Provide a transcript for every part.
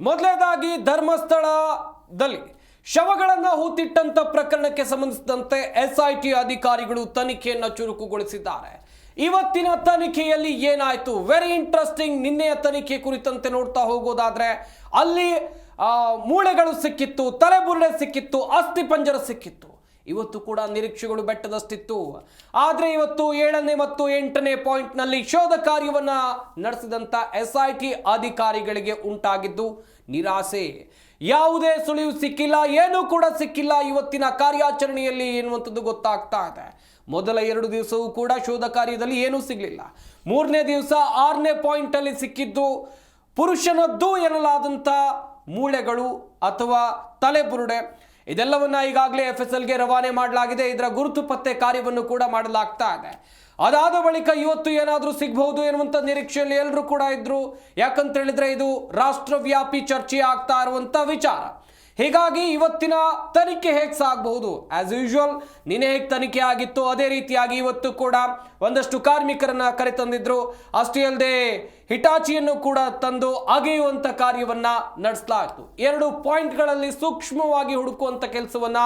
ಮೊದಲನೇದಾಗಿ ಧರ್ಮಸ್ಥಳದಲ್ಲಿ ಶವಗಳನ್ನು ಹೂತಿಟ್ಟಂಥ ಪ್ರಕರಣಕ್ಕೆ ಸಂಬಂಧಿಸಿದಂತೆ ಎಸ್ಐಟಿ ಅಧಿಕಾರಿಗಳು ತನಿಖೆಯನ್ನು ಚುರುಕುಗೊಳಿಸಿದ್ದಾರೆ. ಇವತ್ತಿನ ತನಿಖೆಯಲ್ಲಿ ಏನಾಯಿತು? ವೆರಿ ಇಂಟ್ರೆಸ್ಟಿಂಗ್ ನಿನ್ನೆಯ ತನಿಖೆ ಕುರಿತಂತೆ ನೋಡ್ತಾ ಹೋಗೋದಾದ್ರೆ, ಅಲ್ಲಿ ಮೂಳೆಗಳು ಸಿಕ್ಕಿತ್ತು, ತಲೆಬುರುಡೆ ಸಿಕ್ಕಿತ್ತು, ಅಸ್ಥಿ ಪಂಜರ ಸಿಕ್ಕಿತ್ತು. ಇವತ್ತು ಕೂಡ ನಿರೀಕ್ಷೆಗಳು ಬೆಟ್ಟದಷ್ಟಿತ್ತು. ಆದರೆ ಇವತ್ತು ಏಳನೇ ಮತ್ತು ಎಂಟನೇ ಪಾಯಿಂಟ್ನಲ್ಲಿ ಶೋಧ ಕಾರ್ಯವನ್ನು ನಡೆಸಿದಂಥ ಎಸ್ ಐ ಟಿ ಅಧಿಕಾರಿಗಳಿಗೆ ಉಂಟಾಗಿದ್ದು ನಿರಾಸೆ. ಯಾವುದೇ ಸುಳಿವು ಸಿಕ್ಕಿಲ್ಲ, ಏನೂ ಕೂಡ ಸಿಕ್ಕಿಲ್ಲ ಇವತ್ತಿನ ಕಾರ್ಯಾಚರಣೆಯಲ್ಲಿ ಎನ್ನುವಂಥದ್ದು ಗೊತ್ತಾಗ್ತಾ ಇದೆ. ಮೊದಲ ಎರಡು ದಿವಸವೂ ಕೂಡ ಶೋಧ ಕಾರ್ಯದಲ್ಲಿ ಏನೂ ಸಿಗಲಿಲ್ಲ. ಮೂರನೇ ದಿವಸ ಆರನೇ ಪಾಯಿಂಟಲ್ಲಿ ಸಿಕ್ಕಿದ್ದು ಪುರುಷನದ್ದು ಎನ್ನಲಾದಂಥ ಮೂಳೆಗಳು ಅಥವಾ ತಲೆಬುರುಡೆ. ಇದೆಲ್ಲವನ್ನ ಈಗಾಗಲೇ ಎಫ್ ಎಸ್ ಎಲ್ಗೆ ರವಾನೆ ಮಾಡಲಾಗಿದೆ. ಇದರ ಗುರುತು ಪತ್ತೆ ಕಾರ್ಯವನ್ನು ಕೂಡ ಮಾಡಲಾಗ್ತಾ ಇದೆ. ಅದಾದ ಬಳಿಕ ಇವತ್ತು ಏನಾದರೂ ಸಿಗಬಹುದು ಎನ್ನುವಂಥ ನಿರೀಕ್ಷೆಯಲ್ಲಿ ಎಲ್ಲರೂ ಕೂಡ ಇದ್ರು. ಯಾಕಂತ ಹೇಳಿದ್ರೆ ಇದು ರಾಷ್ಟ್ರವ್ಯಾಪಿ ಚರ್ಚೆ ಆಗ್ತಾ ಇರುವಂತ ವಿಚಾರ. ಹೀಗಾಗಿ ಇವತ್ತಿನ ತನಿಖೆ ಹೇಗೆ ಸಾಗಬಹುದು? ಆಸ್ ಯೂಶುವಲ್ ನಿನ್ನೆ ಹೇಗೆ ತನಿಖೆ ಆಗಿತ್ತು ಅದೇ ರೀತಿಯಾಗಿ ಇವತ್ತು ಕೂಡ ಒಂದಷ್ಟು ಕಾರ್ಮಿಕರನ್ನ ಕರೆತಂದಿದ್ರು. ಅಷ್ಟೇ ಅಲ್ಲದೆ ಹಿಟಾಚಿಯನ್ನು ಕೂಡ ತಂದು ಅಗೆಯುವಂಥ ಕಾರ್ಯವನ್ನ ನಡೆಸಲಾಯಿತು. ಎರಡು ಪಾಯಿಂಟ್ಗಳಲ್ಲಿ ಸೂಕ್ಷ್ಮವಾಗಿ ಹುಡುಕುವಂಥ ಕೆಲಸವನ್ನ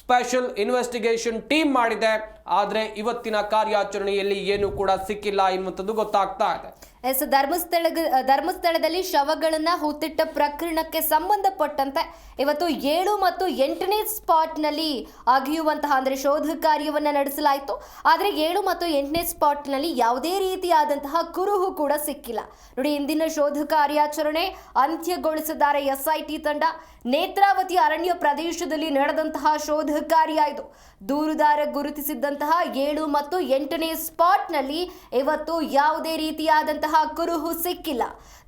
ಸ್ಪೆಷಲ್ ಇನ್ವೆಸ್ಟಿಗೇಷನ್ ಟೀಮ್ ಮಾಡಿದೆ. ಆದರೆ ಇವತ್ತಿನ ಕಾರ್ಯಾಚರಣೆಯಲ್ಲಿ ಏನು ಕೂಡ ಸಿಕ್ಕಿಲ್ಲ ಎನ್ನುವಂಥದ್ದು ಗೊತ್ತಾಗ್ತಾ ಇದೆ. ಎಸ್ ಧರ್ಮಸ್ಥಳ ಧರ್ಮಸ್ಥಳದಲ್ಲಿ ಶವಗಳನ್ನ ಹೂತಿಟ್ಟ ಪ್ರಕರಣಕ್ಕೆ ಸಂಬಂಧಪಟ್ಟಂತೆ ಇವತ್ತು ಏಳು ಮತ್ತು ಎಂಟನೇ ಸ್ಪಾಟ್ನಲ್ಲಿ ಅಗಿಯುವಂತಹ ಅಂದ್ರೆ ಶೋಧ ಕಾರ್ಯವನ್ನ ನಡೆಸಲಾಯಿತು. ಆದರೆ ಏಳು ಮತ್ತು ಎಂಟನೇ ಸ್ಪಾಟ್ನಲ್ಲಿ ಯಾವುದೇ ರೀತಿಯಾದಂತಹ ಕುರುಹು ಕೂಡ ಸಿಕ್ಕಿಲ್ಲ. ನೋಡಿ, ಇಂದಿನ ಶೋಧ ಕಾರ್ಯಾಚರಣೆ ಅಂತ್ಯಗೊಳಿಸಿದ್ದಾರೆ ಎಸ್ಐಟಿ ತಂಡ. ನೇತ್ರಾವತಿ ಅರಣ್ಯ ಪ್ರದೇಶದಲ್ಲಿ ನಡೆದಂತಹ ಶೋಧ ಕಾರ್ಯ ಇದು. ದೂರುದಾರ ಗುರುತಿಸಿದ್ದಂತಹ ಏಳು ಮತ್ತು ಎಂಟನೇ ಸ್ಪಾಟ್ನಲ್ಲಿ ಇವತ್ತು ಯಾವುದೇ ರೀತಿಯಾದಂತಹ ಕುರುಹು ಸಿಕ್ಕಿಲ್ಲ.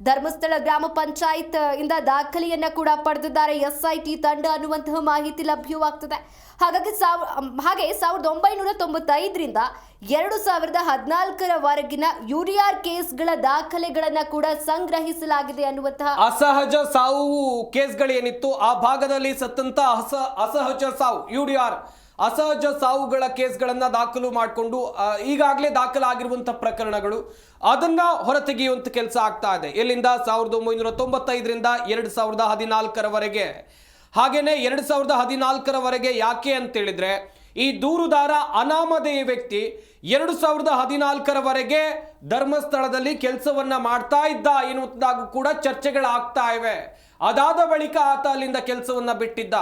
ಧರ್ಮಸ್ಥಳ ಗ್ರಾಮ ಪಂಚಾಯತ್ ಇಂದ ದಾಖಲೆಯನ್ನ ಕೂಡ ಪಡೆದಿದ್ದಾರೆ ಎಸ್ಐಟಿ ತಂಡ ಅನ್ನುವಂತಹ ಮಾಹಿತಿ ಲಭ್ಯವಾಗ್ತದೆ. ಹಾಗಾಗಿ ಹಾಗೆ ಸಾವಿರದ ಒಂಬೈನೂರ ತೊಂಬತ್ತೈದರಿಂದ ಎರಡು ಸಾವಿರದ ಹದಿನಾಲ್ಕರವರೆಗಿನ ಯೂರಿಯಾರ್ ಕೇಸ್ಗಳ ದಾಖಲೆಗಳನ್ನ ಕೂಡ ಸಂಗ್ರಹಿಸಲಾಗಿದೆ ಅನ್ನುವಂತಹ ಅಸಹಜ ಸಾವು ಕೇಸ್ಗಳೇನಿತ್ತು, ಆ ಭಾಗದಲ್ಲಿ ಸತ್ತಂತ ಅಸ, ಅಸಹಜ ಸಾವು, ಯೂರಿಯಾರ್ ಅಸಹಜ ಸಾವುಗಳ ಕೇಸ್ಗಳನ್ನು ದಾಖಲು ಮಾಡಿಕೊಂಡು ಈಗಾಗಲೇ ದಾಖಲಾಗಿರುವಂಥ ಪ್ರಕರಣಗಳು. ಅದನ್ನ ಹೊರತೆಗೆಯುವಂಥ ಕೆಲಸ ಆಗ್ತಾ ಇದೆ. ಎಲ್ಲಿಂದ ಸಾವಿರದ ಒಂಬೈನೂರ ತೊಂಬತ್ತೈದರಿಂದ ಎರಡು ಸಾವಿರದ ಹದಿನಾಲ್ಕರವರೆಗೆ ಹಾಗೆಯೇ ಎರಡು ಸಾವಿರದ ಹದಿನಾಲ್ಕರವರೆಗೆ ಯಾಕೆ ಅಂತೇಳಿದ್ರೆ ಈ ದೂರುದಾರ ಅನಾಮಧೇಯ ವ್ಯಕ್ತಿ ಎರಡು ಸಾವಿರದ ಹದಿನಾಲ್ಕರವರೆಗೆ ಧರ್ಮಸ್ಥಳದಲ್ಲಿ ಕೆಲಸವನ್ನ ಮಾಡ್ತಾ ಇದ್ದ ಎನ್ನುವುದಾಗೂ ಕೂಡ ಚರ್ಚೆಗಳಾಗ್ತಾ ಇವೆ. ಅದಾದ ಬಳಿಕ ಆತ ಅಲ್ಲಿಂದ ಕೆಲಸವನ್ನ ಬಿಟ್ಟಿದ್ದ.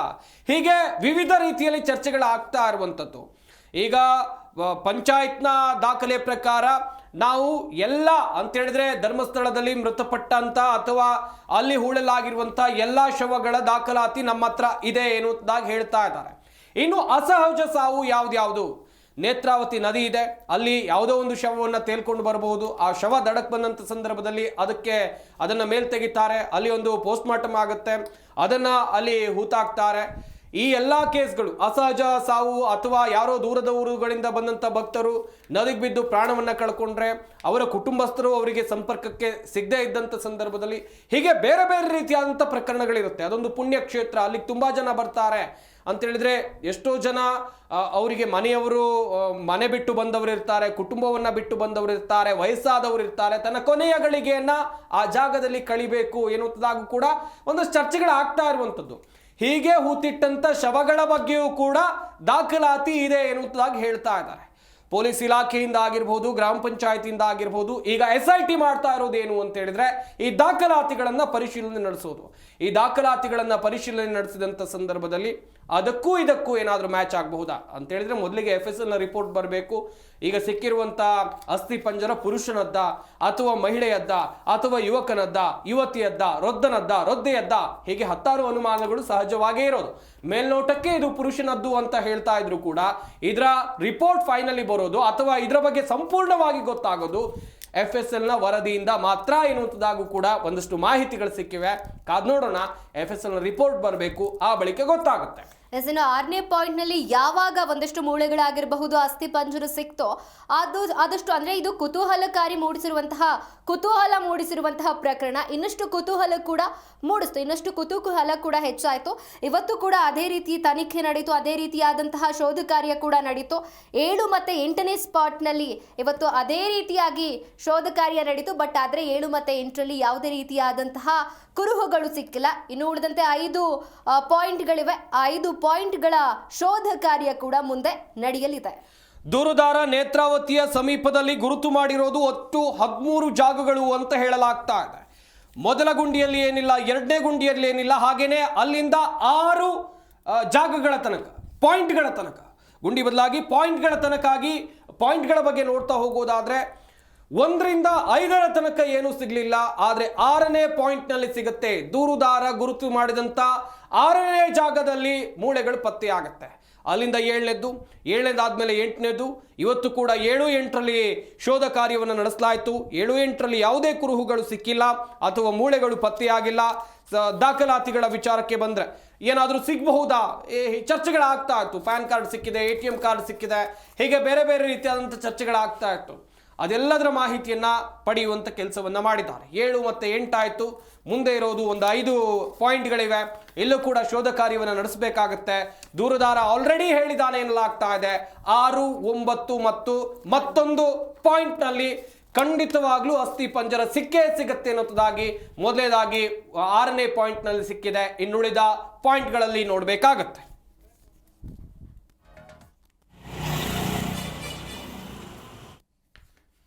ಹೀಗೆ ವಿವಿಧ ರೀತಿಯಲ್ಲಿ ಚರ್ಚೆಗಳಾಗ್ತಾ ಇರುವಂಥದ್ದು. ಈಗ ಪಂಚಾಯತ್ನ ದಾಖಲೆ ಪ್ರಕಾರ ನಾವು ಎಲ್ಲ ಅಂತ ಹೇಳಿದ್ರೆ ಧರ್ಮಸ್ಥಳದಲ್ಲಿ ಮೃತಪಟ್ಟಂತ ಅಥವಾ ಅಲ್ಲಿ ಹೂಳಲಾಗಿರುವಂಥ ಎಲ್ಲ ಶವಗಳ ದಾಖಲಾತಿ ನಮ್ಮ ಹತ್ರ ಇದೆ ಎನ್ನುವುದಾಗಿ ಹೇಳ್ತಾ ಇದ್ದಾರೆ. ಇನ್ನು ಅಸಹಜ ಸಾವು ಯಾವ್ದ್ಯಾವುದು? ನೇತ್ರಾವತಿ ನದಿ ಇದೆ. ಅಲ್ಲಿ ಯಾವುದೋ ಒಂದು ಶವವನ್ನು ತೇಲ್ಕೊಂಡು ಬರಬಹುದು. ಆ ಶವ ದಡಕ್ಕೆ ಬಂದಂಥ ಸಂದರ್ಭದಲ್ಲಿ ಅದಕ್ಕೆ ಅದನ್ನು ಮೇಲ್ ತೆಗಿತಾರೆ ಅಲ್ಲಿ ಒಂದು ಪೋಸ್ಟ್ ಮಾರ್ಟಮ್ ಆಗುತ್ತೆ. ಅದನ್ನು ಅಲ್ಲಿ ಹೂತಾಕ್ತಾರೆ. ಈ ಎಲ್ಲ ಕೇಸ್ಗಳು ಅಸಹಜ, ಸಾವು ಅಥವಾ ಯಾರೋ ದೂರದ ಊರುಗಳಿಂದ ಬಂದಂಥ ಭಕ್ತರು ನದಿಗೆ ಬಿದ್ದು ಪ್ರಾಣವನ್ನ ಕಳ್ಕೊಂಡ್ರೆ ಅವರ ಕುಟುಂಬಸ್ಥರು ಅವರಿಗೆ ಸಂಪರ್ಕಕ್ಕೆ ಸಿಗದೇ ಇದ್ದಂಥ ಸಂದರ್ಭದಲ್ಲಿ ಹೀಗೆ ಬೇರೆ ಬೇರೆ ರೀತಿಯಾದಂಥ ಪ್ರಕರಣಗಳಿರುತ್ತೆ. ಅದೊಂದು ಪುಣ್ಯ ಕ್ಷೇತ್ರ. ಅಲ್ಲಿಗೆ ತುಂಬಾ ಜನ ಬರ್ತಾರೆ. ಅಂತ ಹೇಳಿದ್ರೆ ಎಷ್ಟೋ ಜನ ಅವರಿಗೆ ಮನೆಯವರು ಮನೆ ಬಿಟ್ಟು ಬಂದವರು ಇರ್ತಾರೆ, ಕುಟುಂಬವನ್ನ ಬಿಟ್ಟು ಬಂದವರು ಇರ್ತಾರೆ, ವಯಸ್ಸಾದವರು ಇರ್ತಾರೆ, ತನ್ನ ಕೊನೆಯ ಗಳಿಗೆಯನ್ನು ಆ ಜಾಗದಲ್ಲಿ ಕಳಿಬೇಕು ಎನ್ನುವಂಥದ್ದಾಗೂ ಕೂಡ ಒಂದಷ್ಟು ಚರ್ಚೆಗಳು ಆಗ್ತಾ ಇರುವಂಥದ್ದು. ಹೀಗೆ ಹೂತಿಟ್ಟಂಥ ಶವಗಳ ಬಗ್ಗೆಯೂ ಕೂಡ ದಾಖಲಾತಿ ಇದೆ ಎನ್ನುವುದಾಗಿ ಹೇಳ್ತಾ ಇದ್ದಾರೆ. ಪೊಲೀಸ್ ಇಲಾಖೆಯಿಂದ ಆಗಿರ್ಬೋದು, ಗ್ರಾಮ ಪಂಚಾಯತಿಯಿಂದ ಆಗಿರ್ಬೋದು, ಈಗ ಎಸ್ ಐ ಟಿ ಮಾಡ್ತಾ ಇರೋದೇನು ಅಂತ ಹೇಳಿದ್ರೆ ಈ ದಾಖಲಾತಿಗಳನ್ನ ಪರಿಶೀಲನೆ ನಡೆಸೋದು. ಈ ದಾಖಲಾತಿಗಳನ್ನ ಪರಿಶೀಲನೆ ನಡೆಸಿದಂಥ ಸಂದರ್ಭದಲ್ಲಿ ಅದಕ್ಕೂ ಇದಕ್ಕೂ ಏನಾದರೂ ಮ್ಯಾಚ್ ಆಗಬಹುದಾ ಅಂತ ಹೇಳಿದ್ರೆ ಮೊದಲಿಗೆ ಎಫ್ ಎಸ್ ಎಲ್ನ ರಿಪೋರ್ಟ್ ಬರಬೇಕು. ಈಗ ಸಿಕ್ಕಿರುವಂತ ಅಸ್ಥಿ ಪಂಜರ ಪುರುಷನದ್ದ ಅಥವಾ ಮಹಿಳೆಯದ್ದ ಅಥವಾ ಯುವಕನದ್ದ, ಯುವತಿಯದ್ದ ರೊದ್ದನದ್ದ ರೊದ್ದೆಯದ್ದ ಹೀಗೆ ಹತ್ತಾರು ಅನುಮಾನಗಳು ಸಹಜವಾಗೇ ಇರೋದು. ಮೇಲ್ನೋಟಕ್ಕೆ ಇದು ಪುರುಷನದ್ದು ಅಂತ ಹೇಳ್ತಾ ಇದ್ರು ಕೂಡ ಇದರ ರಿಪೋರ್ಟ್ ಫೈನಲಿ ಬರೋದು ಅಥವಾ ಇದರ ಬಗ್ಗೆ ಸಂಪೂರ್ಣವಾಗಿ ಗೊತ್ತಾಗೋದು. ಎಫ್ ಎಸ್ ಎಲ್ನ ವರದಿಯಿಂದ ಮಾತ್ರ ಎನ್ನುವಂಥದ್ದಾಗೂ ಕೂಡ ಒಂದಷ್ಟು ಮಾಹಿತಿಗಳು ಸಿಕ್ಕಿವೆ. ಕಾದ್ ನೋಡೋಣ ಎಫ್ ಎಸ್ ಎಲ್ನ ರಿಪೋರ್ಟ್ ಬರಬೇಕು, ಆ ಬಳಿಕ ಗೊತ್ತಾಗುತ್ತೆ. ಎಸ್ ಇನ್ನು ಆರನೇ ಪಾಯಿಂಟ್ನಲ್ಲಿ ಯಾವಾಗ ಒಂದಷ್ಟು ಮೂಳೆಗಳಾಗಿರಬಹುದು, ಅಸ್ಥಿ ಪಂಜರು ಸಿಕ್ತೋ, ಅದು, ಆದಷ್ಟು ಅಂದರೆ ಇದು ಕುತೂಹಲಕಾರಿ ಮೂಡಿಸಿರುವಂತಹ, ಕುತೂಹಲ ಮೂಡಿಸಿರುವಂತಹ ಪ್ರಕರಣ. ಇನ್ನಷ್ಟು ಕುತೂಹಲ ಕೂಡ ಮೂಡಿಸ್ತು. ಇನ್ನಷ್ಟು ಕುತೂಹಲ ಕೂಡ ಹೆಚ್ಚಾಯಿತು. ಇವತ್ತು ಕೂಡ ಅದೇ ರೀತಿ ತನಿಖೆ ನಡೀತು. ಅದೇ ರೀತಿಯಾದಂತಹ ಶೋಧ ಕಾರ್ಯ ಕೂಡ ನಡೀತು. ಏಳು ಮತ್ತು ಎಂಟನೇ ಸ್ಪಾಟ್ನಲ್ಲಿ ಇವತ್ತು ಅದೇ ರೀತಿಯಾಗಿ ಶೋಧ ಕಾರ್ಯ ನಡೀತು. ಬಟ್ ಆದರೆ ಏಳು ಮತ್ತು ಎಂಟರಲ್ಲಿ ಯಾವುದೇ ರೀತಿಯಾದಂತಹ ಕುರುಹುಗಳು ಸಿಕ್ಕಿಲ್ಲ. ಇನ್ನು ಉಳಿದಂತೆ ಐದು ಪಾಯಿಂಟ್ಗಳಿವೆ. ಆ ಐದು ಪಾಯಿಂಟ್ಗಳ ಶೋಧ ಕಾರ್ಯ ಕೂಡ ಮುಂದೆ ನಡೆಯಲಿದೆ. ದೂರುದಾರ ನೇತ್ರಾವತಿಯ ಸಮೀಪದಲ್ಲಿ ಗುರುತು ಮಾಡಿರೋದು ಒಟ್ಟು ಹದಿಮೂರು ಜಾಗಗಳು ಅಂತ ಹೇಳಲಾಗ್ತಾ ಇದೆ. ಮೊದಲ ಗುಂಡಿಯಲ್ಲಿ ಏನಿಲ್ಲ, ಎರಡನೇ ಗುಂಡಿಯಲ್ಲಿ ಏನಿಲ್ಲ, ಹಾಗೇನೆ ಅಲ್ಲಿಂದ ಆರು ಜಾಗಗಳ ತನಕ, ಪಾಯಿಂಟ್ಗಳ ತನಕ. ಗುಂಡಿ ಬದಲಾಗಿ ಪಾಯಿಂಟ್ಗಳ ತನಕಾಗಿ ಪಾಯಿಂಟ್ಗಳ ಬಗ್ಗೆ ನೋಡ್ತಾ ಹೋಗೋದಾದ್ರೆ ಒಂದರಿಂದ ಐದರ ತನಕ ಏನು ಸಿಗಲಿಲ್ಲ, ಆದರೆ ಆರನೇ ಪಾಯಿಂಟ್ನಲ್ಲಿ ಸಿಗುತ್ತೆ. ದೂರುದಾರ ಗುರುತು ಮಾಡಿದಂಥ ಆರನೇ ಜಾಗದಲ್ಲಿ ಮೂಳೆಗಳು ಪತ್ತೆಯಾಗುತ್ತೆ. ಅಲ್ಲಿಂದ ಏಳನೇದ್ದು, ಏಳನೇದಾದ್ಮೇಲೆ ಎಂಟನೇದು ಇವತ್ತು ಕೂಡ ಏಳು ಎಂಟರಲ್ಲಿ ಶೋಧ ಕಾರ್ಯವನ್ನು ನಡೆಸಲಾಯಿತು. ಏಳು ಎಂಟರಲ್ಲಿ ಯಾವುದೇ ಕುರುಹುಗಳು ಸಿಕ್ಕಿಲ್ಲ, ಅಥವಾ ಮೂಳೆಗಳು ಪತ್ತೆಯಾಗಿಲ್ಲ. ದಾಖಲಾತಿಗಳ ವಿಚಾರಕ್ಕೆ ಬಂದರೆ ಏನಾದರೂ ಸಿಗಬಹುದಾ? ಚರ್ಚೆಗಳಾಗ್ತಾ ಇತ್ತು. ಪ್ಯಾನ್ ಕಾರ್ಡ್ ಸಿಕ್ಕಿದೆ, ಎ ಟಿ ಎಂ ಕಾರ್ಡ್ ಸಿಕ್ಕಿದೆ. ಹೀಗೆ ಬೇರೆ ಬೇರೆ ರೀತಿಯಾದಂಥ ಚರ್ಚೆಗಳಾಗ್ತಾ ಇತ್ತು. ಅದೆಲ್ಲದರ ಮಾಹಿತಿಯನ್ನು ಪಡೆಯುವಂಥ ಕೆಲಸವನ್ನು ಮಾಡಿದ್ದಾರೆ. ಏಳು ಮತ್ತು ಎಂಟಾಯಿತು. ಮುಂದೆ ಇರೋದು ಒಂದು ಐದು ಪಾಯಿಂಟ್ಗಳಿವೆ. ಎಲ್ಲೂ ಕೂಡ ಶೋಧ ಕಾರ್ಯವನ್ನು ನಡೆಸಬೇಕಾಗತ್ತೆ. ದೂರದಾರ ಆಲ್ರೆಡಿ ಹೇಳಿದಾನೆ ಎನ್ನಲಾಗ್ತಾ ಇದೆ. ಆರು, ಒಂಬತ್ತು ಮತ್ತು ಮತ್ತೊಂದು ಪಾಯಿಂಟ್ನಲ್ಲಿ ಖಂಡಿತವಾಗ್ಲೂ ಅಸ್ಥಿ ಪಂಜರ ಸಿಕ್ಕೇ ಸಿಗತ್ತೆ ಅನ್ನೋದಾಗಿ ಮೊದಲೇದಾಗಿ ಆರನೇ ಪಾಯಿಂಟ್ನಲ್ಲಿ ಸಿಕ್ಕಿದೆ. ಇನ್ನುಳಿದ ಪಾಯಿಂಟ್ಗಳಲ್ಲಿ ನೋಡಬೇಕಾಗತ್ತೆ.